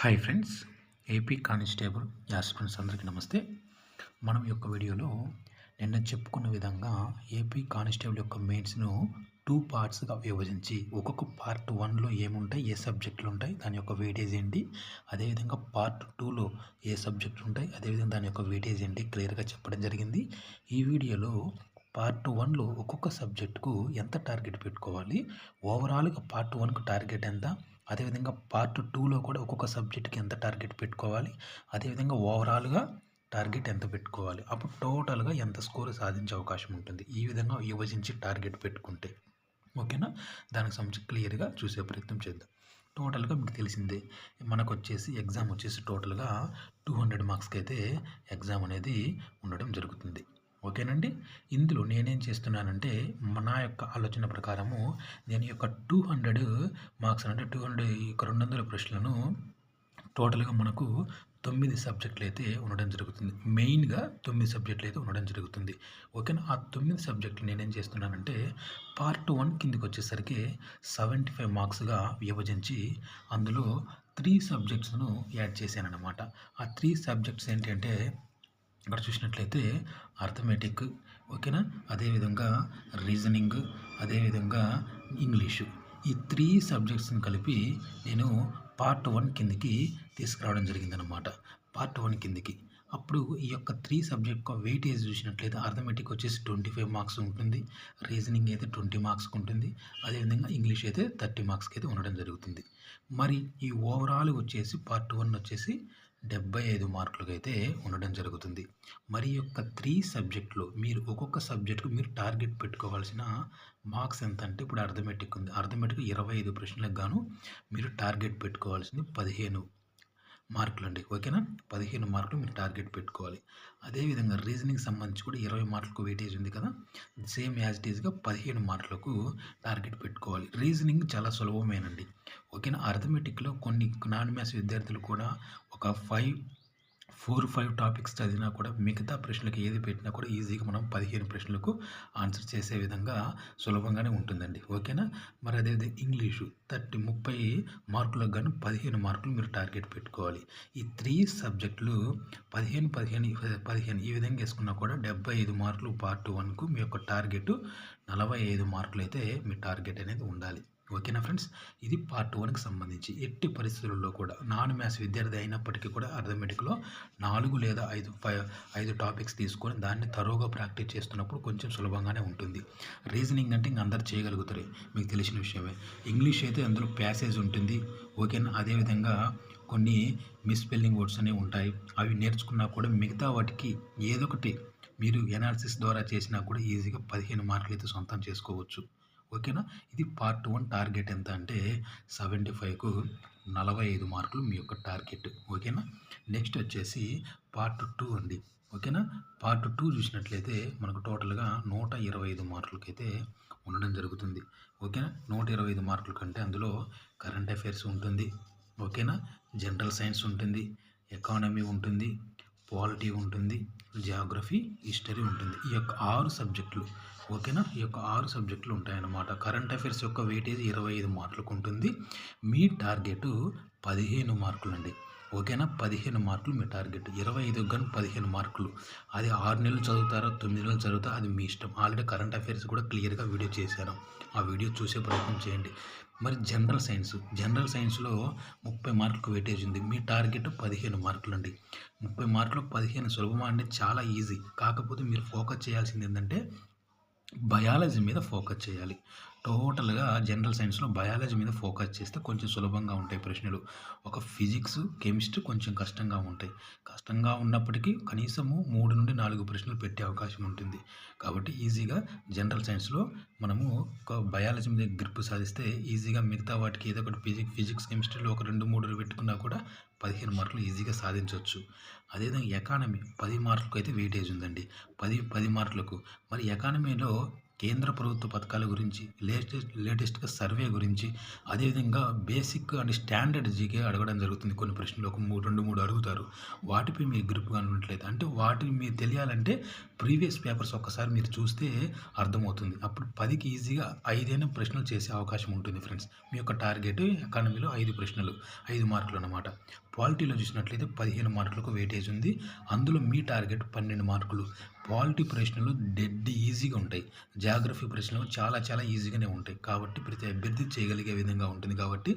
Hi friends AP constable యాస్ friends అందరికీ నమస్తే. మనం ఈ యొక్క వీడియోలో నిన్న చెప్పుకున్న విధంగా ఏపీ కానిస్టేబుల్ యొక్క మెయిన్స్ను టూ పార్ట్స్గా విభజించి ఒక్కొక్క పార్ట్ వన్లో ఏముంటాయి ఏ సబ్జెక్టులు ఉంటాయి దాని యొక్క వెయిటేజ్ ఏంటి అదేవిధంగా పార్ట్ టూలో ఏ సబ్జెక్టులు ఉంటాయి అదేవిధంగా దాని యొక్క వెయిటేజ్ ఏంటి క్లియర్గా చెప్పడం జరిగింది. ఈ వీడియోలో పార్ట్ వన్లో ఒక్కొక్క సబ్జెక్టుకు ఎంత టార్గెట్ పెట్టుకోవాలి ఓవరాల్గా పార్ట్ వన్కు టార్గెట్ ఎంత అదేవిధంగా పార్ట్ టూలో కూడా ఒక్కొక్క సబ్జెక్ట్కి ఎంత టార్గెట్ పెట్టుకోవాలి అదేవిధంగా ఓవరాల్గా టార్గెట్ ఎంత పెట్టుకోవాలి అప్పుడు టోటల్గా ఎంత స్కోర్ సాధించే అవకాశం ఉంటుంది. ఈ విధంగా విభజించి టార్గెట్ పెట్టుకుంటే. ఓకేనా? దానికి సంబంధించి క్లియర్గా చూసే ప్రయత్నం చేద్దాం. టోటల్గా మీకు తెలిసిందే మనకు వచ్చేసి ఎగ్జామ్ వచ్చేసి టోటల్గా టూ హండ్రెడ్ మార్క్స్కి అయితే ఎగ్జామ్ అనేది ఉండడం జరుగుతుంది. ఓకేనండి? ఇందులో నేనేం చేస్తున్నానంటే నా యొక్క ఆలోచన ప్రకారము నేను యొక్క టూ హండ్రెడ్ మార్క్స్ అంటే టూ హండ్రెడ్ యొక్క రెండు వందల ప్రశ్నలను టోటల్గా మనకు తొమ్మిది సబ్జెక్టులు అయితే ఉండడం జరుగుతుంది. మెయిన్గా తొమ్మిది సబ్జెక్టులు అయితే ఉండడం జరుగుతుంది. ఓకేనా? ఆ తొమ్మిది సబ్జెక్టులు నేనేం చేస్తున్నానంటే పార్ట్ వన్ కిందకి వచ్చేసరికి సెవెంటీ ఫైవ్ మార్క్స్గా విభజించి అందులో త్రీ సబ్జెక్ట్స్ను యాడ్ చేశాను అనమాట ఆ త్రీ సబ్జెక్ట్స్ ఏంటంటే ఇక్కడ చూసినట్లయితే అర్థమెటిక్ ఓకేనా అదేవిధంగా రీజనింగ్ అదేవిధంగా ఇంగ్లీషు ఈ త్రీ సబ్జెక్ట్స్ని కలిపి నేను పార్ట్ వన్ కిందకి తీసుకురావడం జరిగిందనమాట పార్ట్ వన్ కిందకి. అప్పుడు ఈ యొక్క త్రీ సబ్జెక్ట్ వెయిటేజ్ చూసినట్లయితే అర్థమెటిక్ వచ్చేసి ట్వంటీ ఫైవ్ మార్క్స్ ఉంటుంది. రీజనింగ్ అయితే ట్వంటీ మార్క్స్కి ఉంటుంది. అదేవిధంగా ఇంగ్లీష్ అయితే థర్టీ మార్క్స్కి అయితే ఉండడం జరుగుతుంది. మరి ఈ ఓవరాల్ వచ్చేసి పార్ట్ వన్ వచ్చేసి డెబ్బై ఐదు మార్కులకు అయితే ఉండడం జరుగుతుంది. మరి యొక్క త్రీ సబ్జెక్టులు మీరు ఒక్కొక్క సబ్జెక్టుకు మీరు టార్గెట్ పెట్టుకోవాల్సిన మార్క్స్ ఎంత అంటే ఇప్పుడు అర్థమెటిక్ ఉంది. అర్థమెటిక్ ఇరవై ఐదు ప్రశ్నలకు గాను మీరు టార్గెట్ పెట్టుకోవాల్సింది పదిహేను. మార్కులు అండి ఓకేనా? పదిహేను మార్కులు మీరు టార్గెట్ పెట్టుకోవాలి. అదేవిధంగా రీజనింగ్ సంబంధించి కూడా ఇరవై మార్కులకు వెయిటేజ్ ఉంది కదా? సేమ్ యాజ్ ఇట్ ఈజ్గా పదిహేను మార్కులకు టార్గెట్ పెట్టుకోవాలి. రీజనింగ్ చాలా సులభమేనండి. ఓకేనా? అర్థమెటిక్లో కొన్ని నాన్ మ్యాథ్స్ విద్యార్థులు కూడా ఒక ఫైవ్ ఫోర్ ఫైవ్ టాపిక్స్ చదివినా కూడా మిగతా ప్రశ్నలకు ఏది పెట్టినా కూడా ఈజీగా మనం పదిహేను ప్రశ్నలకు ఆన్సర్ చేసే విధంగా సులభంగానే ఉంటుందండి. ఓకేనా? మరి అదేవిధంగా ఇంగ్లీషు థర్టీ ముప్పై మార్కులకు గాను పదిహేను మార్కులు మీరు టార్గెట్ పెట్టుకోవాలి. ఈ త్రీ సబ్జెక్టులు పదిహేను పదిహేను పదిహేను ఈ విధంగా వేసుకున్నా కూడా డెబ్బై ఐదు మార్కులు పార్ట్ వన్కు మీ యొక్క టార్గెట్ నలభై ఐదు మార్కులు అయితే మీ టార్గెట్ అనేది ఉండాలి. ఓకేనా ఫ్రెండ్స్? ఇది పార్ట్ వన్కి సంబంధించి ఎట్టి పరిస్థితుల్లో కూడా నాన్ మ్యాథ్స్ విద్యార్థి అయినప్పటికీ కూడా అర్థమెటిక్లో నాలుగు లేదా ఐదు ఫైవ్ ఐదు టాపిక్స్ తీసుకొని దాన్ని తరోగా ప్రాక్టీస్ చేస్తున్నప్పుడు కొంచెం సులభంగానే ఉంటుంది. రీజనింగ్ అంటే ఇంక అందరు చేయగలుగుతారు? మీకు తెలిసిన విషయమే. ఇంగ్లీష్ అయితే అందులో ప్యాసేజ్ ఉంటుంది. ఓకేనా? అదేవిధంగా కొన్ని మిస్పెల్లింగ్ వర్డ్స్ అనేవి ఉంటాయి. అవి నేర్చుకున్నా కూడా మిగతా వాటికి ఏదో ఒకటి మీరు ఎనాలిసిస్ ద్వారా చేసినా కూడా ఈజీగా పదిహేను మార్కులు అయితే సొంతం చేసుకోవచ్చు. ఓకేనా? ఇది పార్ట్ వన్ టార్గెట్ ఎంత అంటే సెవెంటీ ఫైవ్కు నలభై ఐదు మార్కులు మీ యొక్క టార్గెట్. ఓకేనా? నెక్స్ట్ వచ్చేసి పార్ట్ టూ అండి. ఓకేనా? పార్ట్ టూ చూసినట్లయితే మనకు టోటల్గా నూట ఇరవై ఐదు మార్కులకైతే ఉండడం జరుగుతుంది. ఓకేనా? నూట ఇరవై ఐదు మార్కుల కంటే అందులో కరెంట్ అఫైర్స్ ఉంటుంది. ఓకేనా? జనరల్ సైన్స్ ఉంటుంది. ఎకానమీ ఉంటుంది. పాలిటీ ఉంటుంది జియోగ్రఫీ హిస్టరీ ఉంటుంది. ఈ యొక్క ఆరు సబ్జెక్టులు ఓకేనా ఈ యొక్క ఆరు సబ్జెక్టులు ఉంటాయన్నమాట. కరెంట్ అఫైర్స్ యొక్క వెయిటేజ్ ఇరవై ఐదు మార్కులకు ఉంటుంది. మీ టార్గెట్ పదిహేను మార్కులు అండి ఓకేనా పదిహేను మార్కులు మీ టార్గెట్ ఇరవై ఐదు కానీ పదిహేను మార్కులు. అది ఆరు నెలలు చదువుతారా తొమ్మిది నెలలు చదువుతారా అది మీ ఇష్టం. ఆల్రెడీ కరెంట్ అఫైర్స్ కూడా క్లియర్గా వీడియో చేశాను. ఆ వీడియో చూసే ప్రయత్నం చేయండి. మరి జనరల్ సైన్స్ జనరల్ సైన్స్లో ముప్పై మార్కులకు వెయిటేజ్ ఉంది. మీ టార్గెట్ పదిహేను మార్కులు అండి ముప్పై మార్కులకు పదిహేను సులభమా అంటే చాలా ఈజీ. కాకపోతే మీరు ఫోకస్ చేయాల్సింది ఏంటంటే బయాలజీ మీద ఫోకస్ చేయాలి. టోటల్గా జనరల్ సైన్స్లో బయాలజీ మీద ఫోకస్ చేస్తే కొంచెం సులభంగా ఉంటాయి ప్రశ్నలు. ఒక ఫిజిక్స్ కెమిస్ట్రీ కొంచెం కష్టంగా ఉంటాయి. కష్టంగా ఉన్నప్పటికీ కనీసము మూడు నుండి నాలుగు ప్రశ్నలు పెట్టే అవకాశం ఉంటుంది. కాబట్టి ఈజీగా జనరల్ సైన్స్లో మనము ఒక బయాలజీ మీద గ్రిప్ సాధిస్తే ఈజీగా మిగతా వాటికి ఏదో ఒకటి ఫిజిక్స్ ఫిజిక్స్ కెమిస్ట్రీలో ఒక రెండు మూడు పెట్టుకున్నా కూడా పదిహేను మార్కులు ఈజీగా సాధించవచ్చు అదేవిధంగా ఎకానమీ పది మార్కులకు అయితే వెయిటేజ్ ఉందండి. పది పది మార్కులకు. మరి ఎకానమీలో కేంద్ర ప్రభుత్వ పథకాల గురించి లేటెస్ట్ లేటెస్ట్గా సర్వే గురించి అదేవిధంగా బేసిక్ అండ్ స్టాండర్డ్ జీకే అడగడం జరుగుతుంది. కొన్ని ప్రశ్నలు ఒక మూడు రెండు మూడు అడుగుతారు. వాటిపై మీరు గ్రిప్గా ఉన్నట్లయితే అంటే వాటిని మీరు తెలియాలంటే ప్రీవియస్ పేపర్స్ ఒక్కసారి మీరు చూస్తే అర్థమవుతుంది. అప్పుడు పదికి ఈజీగా ఐదైనా ప్రశ్నలు చేసే అవకాశం ఉంటుంది ఫ్రెండ్స్. మీ యొక్క టార్గెట్ ఎకానమీలో ఐదు ప్రశ్నలు ఐదు మార్కులు అన్నమాట. పాలిటీలో చూసినట్లయితే పదిహేను మార్కులకు వెయిటేజ్ ఉంది. అందులో మీ టార్గెట్ పన్నెండు మార్కులు. పాలిటీ ప్రశ్నలు డెడ్ ఈజీగా ఉంటాయి. జాగ్రఫీ ప్రశ్నలు చాలా చాలా ఈజీగానే ఉంటాయి. కాబట్టి ప్రతి అభ్యర్థి చేయగలిగే విధంగా ఉంటుంది. కాబట్టి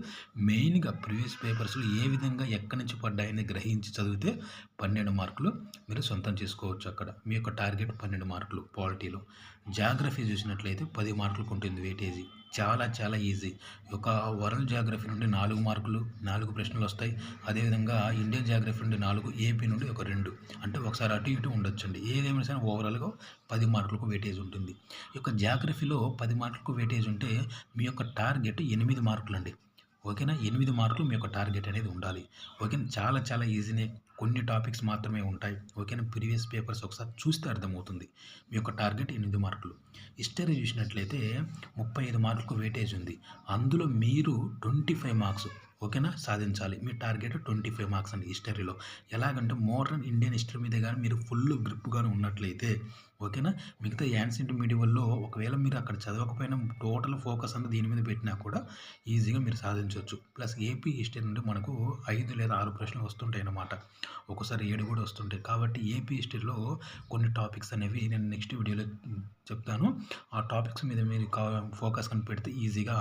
మెయిన్గా ప్రీవియస్ పేపర్స్లో ఏ విధంగా ఎక్కడి నుంచి పడ్డాయని గ్రహించి చదివితే పన్నెండు మార్కులు మీరు సొంతం చేసుకోవచ్చు అక్కడ. మీ యొక్క టార్గెట్ పన్నెండు మార్కులు పాలిటీలో జాగ్రఫీ చూసినట్లయితే పది మార్కులకు ఉంటుంది వెయిటేజీ చాలా చాలా ఈజీ ఒక వరల్డ్ జాగ్రఫీ నుండి నాలుగు మార్కులు నాలుగు ప్రశ్నలు వస్తాయి. అదేవిధంగా ఇండియన్ జాగ్రఫీ నుండి నాలుగు ఏపీ నుండి ఒక రెండు. అంటే ఒకసారి అటు ఇటు ఉండొచ్చండి. ఏదేమైనా సరే ఓవరాల్గా పది మార్కులకు వెయిటేజ్ ఉంటుంది. ఈ యొక్క జాగ్రఫీలో పది మార్కులకు వెయిటేజ్ ఉంటే మీ యొక్క టార్గెట్ ఎనిమిది మార్కులు అండి ఓకేనా? ఎనిమిది మార్కులు మీ యొక్క టార్గెట్ అనేది ఉండాలి. ఓకేనా చాలా చాలా ఈజీనే. కొన్ని టాపిక్స్ మాత్రమే ఉంటాయి. ఓకేనా ప్రీవియస్ పేపర్స్ ఒకసారి చూస్తే అర్థమవుతుంది. మీ యొక్క టార్గెట్ ఎనిమిది మార్కులు. హిస్టరీ చూసినట్లయితే ముప్పై ఐదు మార్కులకు వెయిటేజ్ ఉంది. అందులో మీరు ట్వంటీ ఫైవ్ మార్క్స్ ఓకేనా? సాధించాలి. మీ టార్గెట్ ట్వంటీ ఫైవ్ మార్క్స్ అండి హిస్టరీలో. ఎలాగంటే మోడర్న్ ఇండియన్ హిస్టరీ మీద కానీ మీరు ఫుల్ గ్రిప్గానే ఉన్నట్లయితే ఓకేనా? మిగతా యాన్సెంట్ మీడియంలో ఒకవేళ మీరు అక్కడ చదవకపోయినా టోటల్ ఫోకస్ అంతా దీని మీద పెట్టినా కూడా ఈజీగా మీరు సాధించవచ్చు ప్లస్ ఏపీ హిస్టరీ నుండి మనకు ఐదు లేదా ఆరు ప్రశ్నలు వస్తుంటాయి అన్నమాట ఒకసారి ఏడు కూడా వస్తుంటాయి. కాబట్టి ఏపీ హిస్టరీలో కొన్ని టాపిక్స్ అనేవి నేను నెక్స్ట్ వీడియోలో చెప్తాను. ఆ టాపిక్స్ మీద మీరు ఫోకస్ కనిపెడితే పెడితే ఈజీగా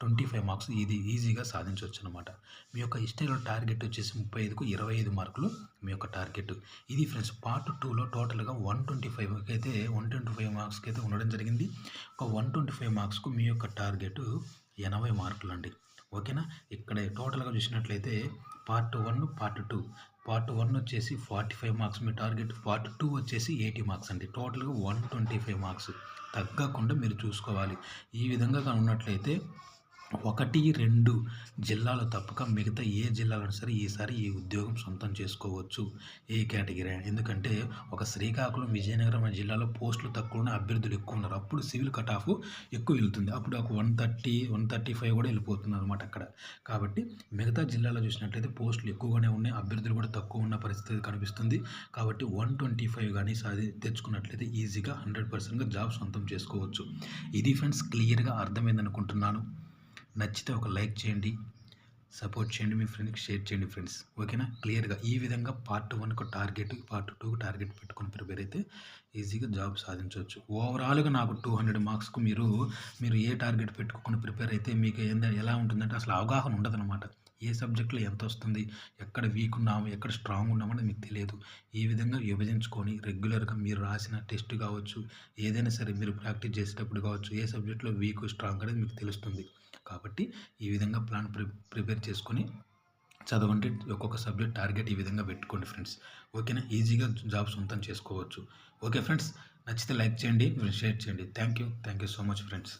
ట్వంటీ ఫైవ్ మార్క్స్ ఇది ఈజీగా సాధించవచ్చు అనమాట మీ యొక్క హిస్టరీలో టార్గెట్ వచ్చేసి ముప్పై ఐదుకు ఇరవై ఐదు మార్కులు మీ యొక్క టార్గెట్. ఇది ఫ్రెండ్స్ పార్ట్ టూలో టోటల్గా వన్ ట్వంటీ ఫైవ్ అయితే అయితే వన్ ట్వంటీ ఫైవ్ మార్క్స్కి అయితే ఉండడం జరిగింది. ఒక వన్ ట్వంటీ ఫైవ్ మార్క్స్కు మీ యొక్క టార్గెట్ ఎనభై మార్కులు అండి. ఓకేనా? ఇక్కడ టోటల్గా చూసినట్లయితే part one part two part one వచ్చేసి ఫార్టీ ఫైవ్ మార్క్స్ మీ టార్గెట్ పార్ట్ టూ వచ్చేసి ఎయిటీ మార్క్స్ అండి. టోటల్గా వన్ ట్వంటీ ఫైవ్ మార్క్స్ తగ్గకుండా మీరు చూసుకోవాలి. ఈ విధంగా కనున్నట్లయితే ఉన్నట్లయితే ఒకటి రెండు జిల్లాలు తప్పక మిగతా ఏ జిల్లాలో సరే ఈసారి ఈ ఉద్యోగం సొంతం చేసుకోవచ్చు ఏ కేటగిరీ ఎందుకంటే ఒక శ్రీకాకుళం విజయనగరం జిల్లాలో పోస్టులు తక్కువ ఉన్న అభ్యర్థులు ఎక్కువ ఉన్నారు. అప్పుడు సివిల్ కట్ ఆఫ్ ఎక్కువ వెళ్తుంది. అప్పుడు ఒక one thirty one thirty five కూడా వెళ్ళిపోతుంది అనమాట అక్కడ. కాబట్టి మిగతా జిల్లాలో చూసినట్లయితే పోస్టులు ఎక్కువగానే ఉన్నాయి. అభ్యర్థులు కూడా తక్కువ ఉన్న పరిస్థితి కనిపిస్తుంది. కాబట్టి వన్ ట్వంటీ ఫైవ్ కానీ సాధి తెచ్చుకున్నట్లయితే ఈజీగా హండ్రెడ్ పర్సెంట్గా జాబ్ సొంతం చేసుకోవచ్చు. ఇది ఫ్రెండ్స్ క్లియర్గా అర్థమైందనుకుంటున్నాను. నచ్చితే ఒక లైక్ చేయండి సపోర్ట్ చేయండి మీ ఫ్రెండ్కి షేర్ చేయండి ఫ్రెండ్స్. ఓకేనా? క్లియర్గా ఈ విధంగా పార్ట్ వన్కు టార్గెట్ పార్ట్ టూకు టార్గెట్ పెట్టుకుని ప్రిపేర్ అయితే ఈజీగా జాబ్ సాధించవచ్చు. ఓవరాల్గా నాకు టూ హండ్రెడ్ మార్క్స్కు మీరు మీరు ఏ టార్గెట్ పెట్టుకుని ప్రిపేర్ అయితే మీకు ఏంద ఎలా ఉంటుందంటే అసలు అవగాహన ఉండదన్నమాట. ఏ సబ్జెక్ట్లో ఎంత వస్తుంది ఎక్కడ వీక్ ఉన్నాము ఎక్కడ స్ట్రాంగ్ ఉన్నామని మీకు తెలియదు. ఈ విధంగా విభజించుకొని రెగ్యులర్గా మీరు రాసిన టెస్ట్ కావచ్చు ఏదైనా సరే మీరు ప్రాక్టీస్ చేసేటప్పుడు కావచ్చు ఏ సబ్జెక్టులో వీక్ స్ట్రాంగ్ అనేది మీకు తెలుస్తుంది. కాబట్టి ఈ విధంగా ప్లాన్ ప్రి ప్రిపేర్ చేసుకొని చదవండి. ఒక్కొక్క సబ్జెక్ట్ టార్గెట్ ఈ విధంగా పెట్టుకోండి ఫ్రెండ్స్. ఓకేనా? ఈజీగా జాబ్ సొంతం చేసుకోవచ్చు. ఓకే ఫ్రెండ్స్ నచ్చితే లైక్ చేయండి షేర్ చేయండి. Thank you. Thank you so much friends.